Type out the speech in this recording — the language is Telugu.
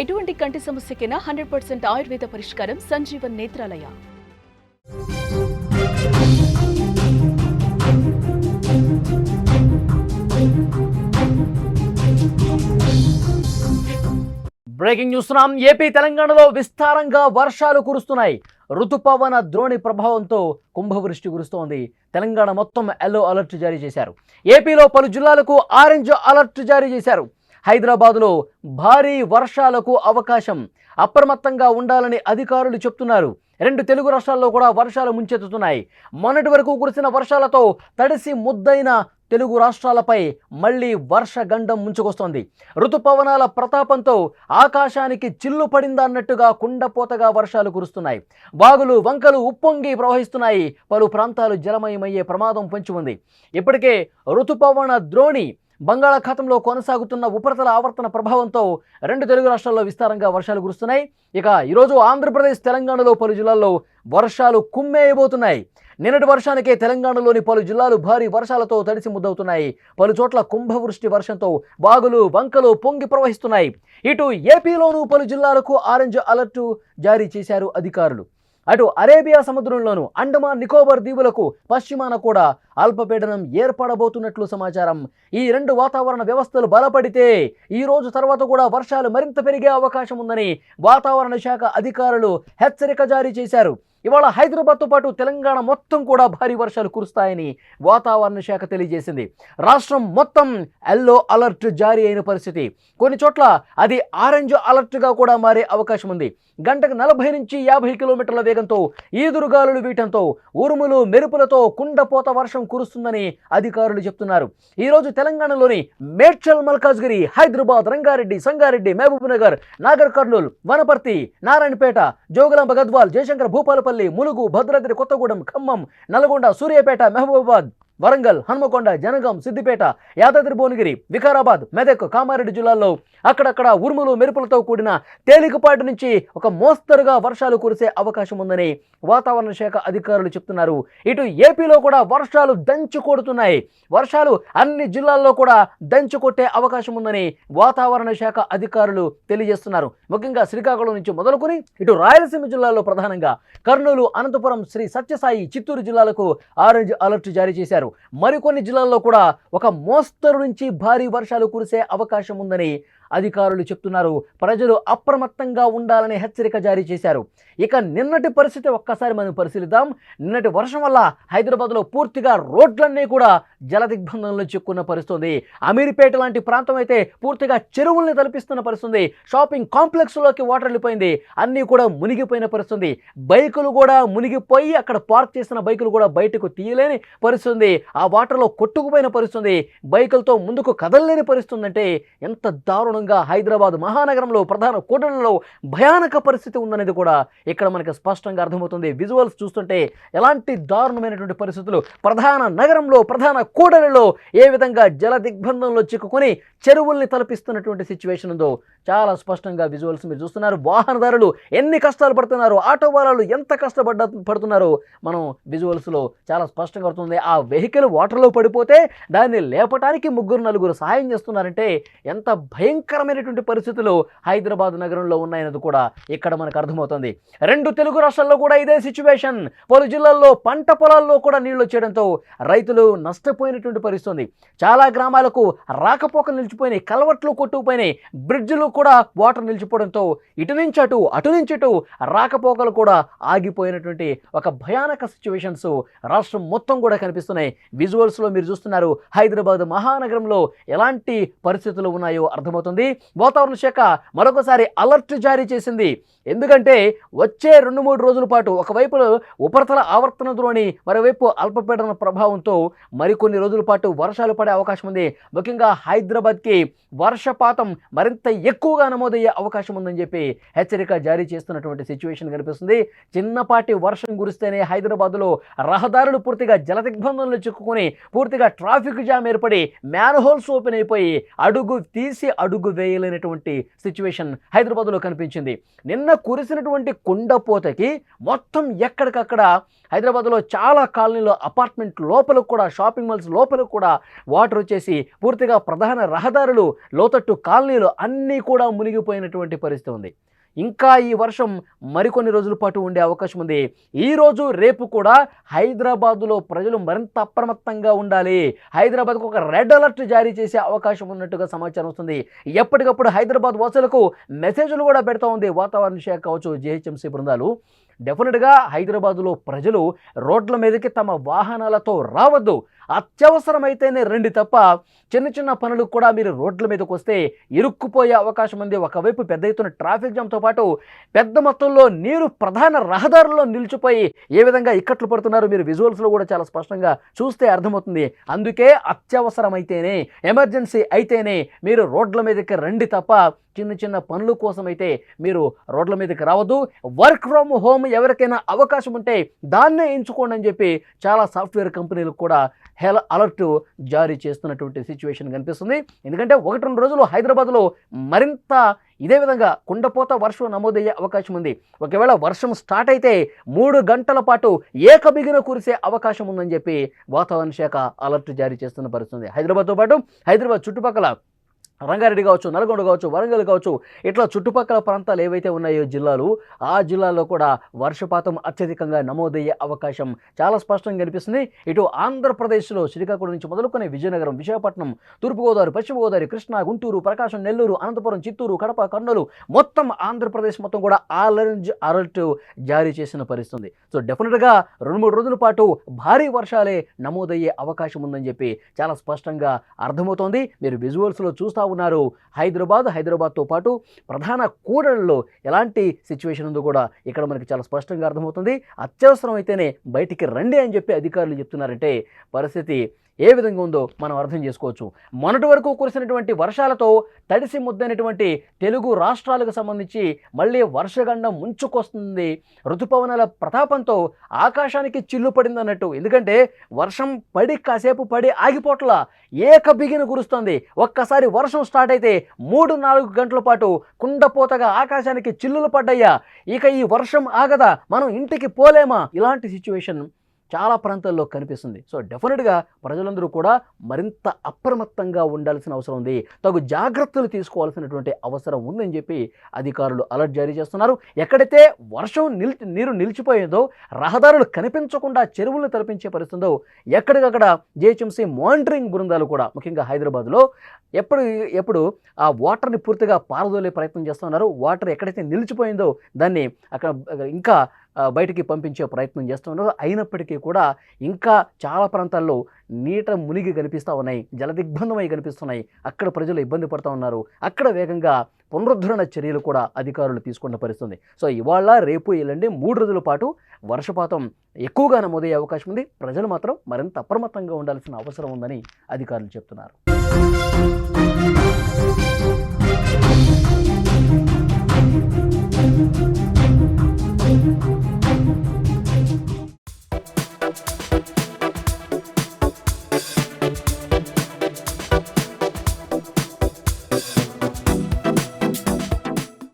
ఎటువంటి కంటి సమస్యకైనా హండ్రెడ్ పర్సెంట్ ఆయుర్వేద పరిష్కారం సంజీవన్ నేత్రాలయ. బ్రేకింగ్ చూస్తున్నాం ఏపీ తెలంగాణలో విస్తారంగా వర్షాలు కురుస్తున్నాయి. ఋతుపవన ద్రోణి ప్రభావంతో కుంభవృష్టి కురుస్తోంది. తెలంగాణ మొత్తం ఎల్లో అలర్ట్ జారీ చేశారు. ఏపీలో పలు జిల్లాలకు ఆరెంజ్ అలర్ట్ జారీ చేశారు. హైదరాబాదులో భారీ వర్షాలకు అవకాశం అప్రమత్తంగా ఉండాలని అధికారులు చెప్తున్నారు. రెండు తెలుగు రాష్ట్రాల్లో కూడా వర్షాలు ముంచెత్తుతున్నాయి. మొన్నటి వరకు కురిసిన వర్షాలతో తడిసి ముద్దైన తెలుగు రాష్ట్రాలపై మళ్ళీ వర్షగండం ముంచుకొస్తోంది. ఋతుపవనాల ప్రతాపంతో ఆకాశానికి చిల్లు పడిందా అన్నట్టుగా కుండపోతగా వర్షాలు కురుస్తున్నాయి. వాగులు వంకలు ఉప్పొంగి ప్రవహిస్తున్నాయి. పలు ప్రాంతాలు జలమయమయ్యే ప్రమాదం పొంచి ఉంది ఇప్పటికే ఋతుపవన ద్రోణి బంగాళాఖాతంలో కొనసాగుతున్న ఉపరితల ఆవర్తన ప్రభావంతో రెండు తెలుగు రాష్ట్రాల్లో విస్తారంగా వర్షాలు కురుస్తున్నాయి. ఇక ఈరోజు ఆంధ్రప్రదేశ్ తెలంగాణలో పలు జిల్లాల్లో వర్షాలు కుమ్మేయబోతున్నాయి. నిన్నటి వర్షానికే తెలంగాణలోని పలు జిల్లాలు భారీ వర్షాలతో తడిసి ముద్దవుతున్నాయి. పలు చోట్ల కుంభవృష్టి వర్షంతో వాగులు వంకలు పొంగి ప్రవహిస్తున్నాయి. ఇటు ఏపీలోనూ పలు జిల్లాలకు ఆరెంజ్ అలర్టు జారీ చేశారు అధికారులు. అటు అరేబియా సముద్రంలోను అండమాన్ నికోబార్ దీవులకు పశ్చిమాన కూడా అల్పపీడనం ఏర్పడబోతున్నట్లు సమాచారం. ఈ రెండు వాతావరణ వ్యవస్థలు బలపడితే ఈ రోజు తర్వాత కూడా వర్షాలు మరింత పెరిగే అవకాశం ఉందని వాతావరణ శాఖ అధికారులు హెచ్చరిక జారీ చేశారు. ఇవాళ హైదరాబాద్తో పాటు తెలంగాణ మొత్తం కూడా భారీ వర్షాలు కురుస్తాయని వాతావరణ శాఖ తెలియజేసింది. రాష్ట్రం మొత్తం ఎల్లో అలర్ట్ జారీ అయిన పరిస్థితి. కొన్ని చోట్ల అది ఆరెంజ్ అలర్ట్గా కూడా మారే అవకాశం ఉంది. గంటకు నలభై నుంచి యాభై కిలోమీటర్ల వేగంతో ఈదురుగాలులు వీయటంతో ఉరుములు మెరుపులతో కుండపోత వర్షం కురుస్తుందని అధికారులు చెప్తున్నారు. ఈరోజు తెలంగాణలోని మేడ్చల్ మల్కాజ్గిరి హైదరాబాద్ రంగారెడ్డి సంగారెడ్డి మహబూబ్ నగర్ నాగర్ కర్నూలు వనపర్తి నారాయణపేట జోగులాంబ గద్వాల్ జయశంకర్ భూపాలపల్లి ములుగు భద్రాద్రి కొత్తగూడెం ఖమ్మం నల్గొండ సూర్యాపేట మహబూబాబాద్. వరంగల్ హన్మకొండ జనగాం సిద్దిపేట యాదాద్రి భువనగిరి వికారాబాద్ మెదక్ కామారెడ్డి జిల్లాల్లో అక్కడక్కడ ఉరుములు మెరుపులతో కూడిన తేలికపాటి నుంచి ఒక మోస్తరుగా వర్షాలు కురిసే అవకాశం ఉందని వాతావరణ శాఖ అధికారులు చెప్తున్నారు. ఇటు ఏపీలో కూడా వర్షాలు దంచు కొడుతున్నాయి. వర్షాలు అన్ని జిల్లాల్లో కూడా దంచు కొట్టే అవకాశం ఉందని వాతావరణ శాఖ అధికారులు తెలియజేస్తున్నారు. ముఖ్యంగా శ్రీకాకుళం నుంచి మొదలుకొని ఇటు రాయలసీమ జిల్లాలో ప్రధానంగా కర్నూలు అనంతపురం శ్రీ సత్యసాయి చిత్తూరు జిల్లాలకు ఆరెంజ్ అలర్ట్ జారీ చేశారు. మరికొన్ని జిల్లాల్లో కూడా ఒక మోస్తరు నుంచి భారీ వర్షాలు కురిసే అవకాశం ఉందని అధికారులు చెప్తున్నారు. ప్రజలు అప్రమత్తంగా ఉండాలని హెచ్చరిక జారీ చేశారు. ఇక నిన్నటి పరిస్థితి ఒక్కసారి మనం పరిశీలిద్దాం. నిన్నటి వర్షం వల్ల హైదరాబాద్లో పూర్తిగా రోడ్లన్నీ కూడా జల దిగ్బంధంలో చిక్కున్న పరిస్థితుంది. అమీర్పేట లాంటి ప్రాంతం అయితే పూర్తిగా చెరువుల్ని తలపిస్తున్న పరిస్థితుంది. షాపింగ్ కాంప్లెక్స్లోకి వాటర్ వెళ్ళిపోయింది. అన్నీ కూడా మునిగిపోయిన పరిస్థితుంది. బైకులు కూడా మునిగిపోయి అక్కడ పార్క్ చేసిన బైకులు కూడా బయటకు తీయలేని పరిస్థితుంది. ఆ వాటర్లో కొట్టుకుపోయిన పరిస్థితుంది. బైకులతో ముందుకు కదలలేని పరిస్థితుంది అంటే ఎంత దారుణంగా హైదరాబాద్ మహానగరంలో ప్రధాన కూటమిలో భయానక పరిస్థితి ఉందనేది కూడా ఇక్కడ మనకి స్పష్టంగా అర్థమవుతుంది. విజువల్స్ చూస్తుంటే ఎలాంటి దారుణమైనటువంటి పరిస్థితులు? ప్రధాన నగరంలో ప్రధాన కూడలిలో ఏ విధంగా జల దిగ్బంధంలో చిక్కుకొని చెరువుల్ని తలపిస్తున్నటువంటి సిచ్యువేషన్ ఉందో చాలా స్పష్టంగా విజువల్స్ మీరు చూస్తున్నారు. వాహనదారులు ఎన్ని కష్టాలు పడుతున్నారు? ఆటో వాళ్ళు ఎంత కష్టపడ్డ పడుతున్నారో మనం విజువల్స్లో చాలా స్పష్టంగా అవుతుంది ఆ వెహికల్ వాటర్లో పడిపోతే దాన్ని లేపటానికి ముగ్గురు నలుగురు సహాయం చేస్తున్నారంటే ఎంత భయంకర భయంకరమైనటువంటి పరిస్థితులు హైదరాబాద్ నగరంలో ఉన్నాయన్నది కూడా ఇక్కడ మనకు అర్థమవుతుంది. రెండు తెలుగు రాష్ట్రాల్లో కూడా ఇదే సిచ్యువేషన్ పలు జిల్లాల్లో పంట పొలాల్లో కూడా నీళ్ళు వచ్చేయడంతో రైతులు నష్టపోయినటువంటి పరిస్థితుంది. చాలా గ్రామాలకు రాకపోకలు నిలిచిపోయినాయి. కలవట్లు కొట్టుకుపోయినాయి. బ్రిడ్జ్లు కూడా వాటర్ నిలిచిపోవడంతో ఇటు నుంచి అటు అటు నుంచి ఇటు రాకపోకలు కూడా ఆగిపోయినటువంటి ఒక భయానక సిచ్యువేషన్స్ రాష్ట్రం మొత్తం కూడా కనిపిస్తున్నాయి. విజువల్స్లో మీరు చూస్తున్నారు హైదరాబాద్ మహానగరంలో ఎలాంటి పరిస్థితులు ఉన్నాయో అర్థమవుతుంది. వాతావరణ శాఖ మరొకసారి అలర్ట్ జారీ చేసింది. ఎందుకంటే వచ్చే రెండు మూడు రోజుల పాటు ఒకవైపు ఉపరితల ఆవర్తన ద్రోణి మరోవైపు అల్పపీడన ప్రభావంతో మరికొన్ని రోజుల పాటు వర్షాలు పడే అవకాశం ఉంది. ముఖ్యంగా హైదరాబాద్కి వర్షపాతం మరింత ఎక్కువగా నమోదయ్యే అవకాశం ఉందని చెప్పి హెచ్చరిక జారీ చేస్తున్నటువంటి సిచ్యువేషన్ కనిపిస్తుంది. చిన్నపాటి వర్షం కురిస్తేనే హైదరాబాద్లో రహదారులు పూర్తిగా జలదిగ్బంధంలో చిక్కుకొని పూర్తిగా ట్రాఫిక్ జామ్ ఏర్పడి మ్యాన్హోల్స్ ఓపెన్ అయిపోయి అడుగు తీసి అడుగు అడుగు వేయలేనటువంటి సిచ్యువేషన్ హైదరాబాద్లో కనిపించింది. నిన్న కురిసినటువంటి కుండపోతకి మొత్తం ఎక్కడికక్కడ హైదరాబాద్లో చాలా కాలనీలో అపార్ట్మెంట్ లోపల కూడా షాపింగ్ మాల్స్ లోపల కూడా వాటర్ వచ్చేసి పూర్తిగా ప్రధాన రహదారులు లోతట్టు కాలనీలు అన్నీ కూడా మునిగిపోయినటువంటి పరిస్థితి ఉంది. ఇంకా ఈ వర్షం మరికొన్ని రోజుల పాటు ఉండే అవకాశం ఉంది. ఈ రోజు రేపు కూడా హైదరాబాదులో ప్రజలు మరింత అప్రమత్తంగా ఉండాలి. హైదరాబాద్కు ఒక రెడ్ అలర్ట్ జారీ చేసే అవకాశం ఉన్నట్టుగా సమాచారం వస్తుంది. ఎప్పటికప్పుడు హైదరాబాద్ వాసులకు మెసేజ్లు కూడా పెడతా ఉంది వాతావరణ శాఖ కావచ్చు జిహెచ్ఎంసీ బృందాలు. డెఫినెట్గా హైదరాబాదులో ప్రజలు రోడ్ల మీదకి తమ వాహనాలతో రావద్దు. అత్యవసరమైతేనే రండి తప్ప చిన్న చిన్న పనులకు కూడా మీరు రోడ్ల మీదకి వస్తే ఇరుక్కుపోయే అవకాశం ఉంది. ఒకవైపు పెద్ద ఎత్తున ట్రాఫిక్ జామ్తో పాటు పెద్ద మొత్తంలో నీరు ప్రధాన రహదారుల్లో నిలిచిపోయి ఏ విధంగా ఇక్కట్లు పడుతున్నారు మీరు విజువల్స్లో కూడా చాలా స్పష్టంగా చూస్తే అర్థమవుతుంది. అందుకే అత్యవసరమైతేనే ఎమర్జెన్సీ అయితేనే మీరు రోడ్ల మీదకి రండి తప్ప చిన్న చిన్న పనుల కోసం అయితే మీరు రోడ్ల మీదకి రావద్దు. వర్క్ ఫ్రమ్ హోమ్ ఎవరికైనా అవకాశం ఉంటే దాన్నే ఎంచుకోండి అని చెప్పి చాలా సాఫ్ట్వేర్ కంపెనీలకు కూడా హెల్ అలర్ట్ జారీ చేస్తున్నటువంటి సిచ్యువేషన్ కనిపిస్తుంది. ఎందుకంటే ఒకటి రెండు రోజులు హైదరాబాద్లో మరింత ఇదే విధంగా కుండపోత వర్షం నమోదయ్యే అవకాశం ఉంది. ఒకవేళ వర్షం స్టార్ట్ అయితే మూడు గంటల పాటు ఏకబిగిన కురిసే అవకాశం ఉందని చెప్పి వాతావరణ శాఖ అలర్ట్ జారీ చేస్తున్న పరిస్థితి హైదరాబాద్తో పాటు హైదరాబాద్ చుట్టుపక్కల రంగారెడ్డి కావచ్చు నల్గొండ కావచ్చు వరంగల్ కావచ్చు ఇట్లా చుట్టుపక్కల ప్రాంతాలు ఏవైతే ఉన్నాయో జిల్లాలు ఆ జిల్లాల్లో కూడా వర్షపాతం అత్యధికంగా నమోదయ్యే అవకాశం చాలా స్పష్టంగా కనిపిస్తుంది. ఇటు ఆంధ్రప్రదేశ్లో శ్రీకాకుళం నుంచి మొదలుకొని విజయనగరం విశాఖపట్నం తూర్పుగోదావరి పశ్చిమ గోదావరి కృష్ణా గుంటూరు ప్రకాశం నెల్లూరు అనంతపురం చిత్తూరు కడప కర్నూలు మొత్తం ఆంధ్రప్రదేశ్ మొత్తం కూడా ఆరెంజ్ అలర్ట్ జారీ చేసిన పరిస్థితుంది. సో డెఫినెట్గా రెండు మూడు రోజుల పాటు భారీ వర్షాలే నమోదయ్యే అవకాశం ఉందని చెప్పి చాలా స్పష్టంగా అర్థమవుతోంది. మీరు విజువల్స్లో చూస్తూ ఉన్నారు. హైదరాబాద్ హైదరాబాద్తో పాటు ప్రధాన కూడళ్ళలో ఎలాంటి సిచ్యువేషన్ ఉందో కూడా ఇక్కడ మనకి చాలా స్పష్టంగా అర్థమవుతుంది. అత్యవసరం అయితేనే బయటికి రండి అని చెప్పి అధికారులు చెప్తున్నారంటే పరిస్థితి ఏ విధంగా ఉందో మనం అర్థం చేసుకోవచ్చు. మొన్నటి వరకు కురిసినటువంటి వర్షాలతో తడిసి ముద్దైనటువంటి తెలుగు రాష్ట్రాలకు సంబంధించి మళ్ళీ వర్షగండం ముంచుకొస్తుంది. ఋతుపవనాల ప్రతాపంతో ఆకాశానికి చిల్లు పడింది అన్నట్టు. ఎందుకంటే వర్షం పడి కాసేపు పడి ఆగిపోట్ల. ఏక బిగిన కురుస్తుంది. ఒక్కసారి వర్షం స్టార్ట్ అయితే మూడు నాలుగు గంటల పాటు కుండపోతగా ఆకాశానికి చిల్లులు పడ్డయ్యా. ఇక ఈ వర్షం ఆగదా? మనం ఇంటికి పోలేమా? ఇలాంటి సిచ్యువేషన్ చాలా ప్రాంతాల్లో కనిపిస్తుంది. సో డెఫినెట్గా ప్రజలందరూ కూడా మరింత అప్రమత్తంగా ఉండాల్సిన అవసరం ఉంది. తగు జాగ్రత్తలు తీసుకోవాల్సినటువంటి అవసరం ఉందని చెప్పి అధికారులు అలర్ట్ జారీ చేస్తున్నారు. ఎక్కడైతే వర్షం నిలిచి నీరు నిలిచిపోయిందో రహదారులు కనిపించకుండా చెరువులను తలపించే పరిస్థితుందో ఎక్కడికక్కడ జిహెచ్ఎంసీ మానిటరింగ్ బృందాలు కూడా ముఖ్యంగా హైదరాబాద్లో ఎప్పుడు ఎప్పుడు ఆ వాటర్ని పూర్తిగా పారదోలే ప్రయత్నం చేస్తున్నారు. వాటర్ ఎక్కడైతే నిలిచిపోయిందో దాన్ని అక్కడ ఇంకా బయటికి పంపించే ప్రయత్నం చేస్తున్నారు. అయినప్పటికీ కూడా ఇంకా చాలా ప్రాంతాల్లో నీట మునిగి కనిపిస్తూ ఉన్నాయి. జలదిగ్బంధమై కనిపిస్తున్నాయి. అక్కడ ప్రజలు ఇబ్బంది పడుతూ ఉన్నారు. అక్కడ వేగంగా పునరుద్ధరణ చర్యలు కూడా అధికారులు తీసుకున్న పరిస్థితుంది. సో ఇవాళ రేపు ఎల్లుండి మూడు రోజుల పాటు వర్షపాతం ఎక్కువగా నమోదయ్యే అవకాశం ఉంది. ప్రజలు మాత్రం మరింత అప్రమత్తంగా ఉండాల్సిన అవసరం ఉందని అధికారులు చెప్తున్నారు.